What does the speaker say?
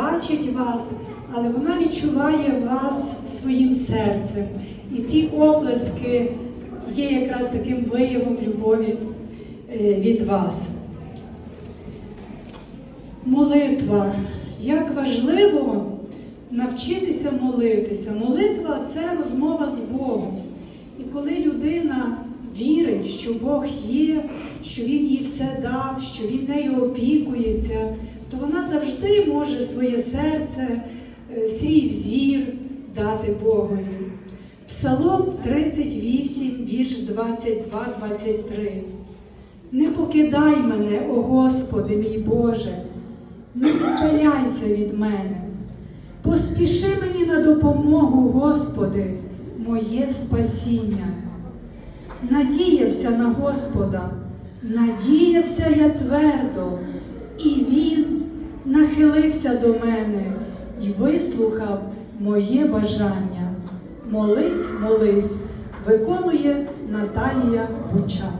бачить вас, але вона відчуває вас своїм серцем. І ці оплески є якраз таким виявом любові е, від вас. Молитва. Як важливо навчитися молитися. Молитва це розмова з Богом. І коли людина вірить, що Бог є, що Він їй все дав, що Він нею опікується, то вона завжди може своє серце, е, свій взір дати Богові. Псалом 38, вірш 22-23. Не покидай мене, о Господи мій Боже, не віддаляйся від мене. Поспіши мені на допомогу, Господи, моє спасіння. Надіявся на Господа, надіявся я твердо, і Він нахилився до мене і вислухав моє бажання. Молись, молись, виконує Наталія Бучак.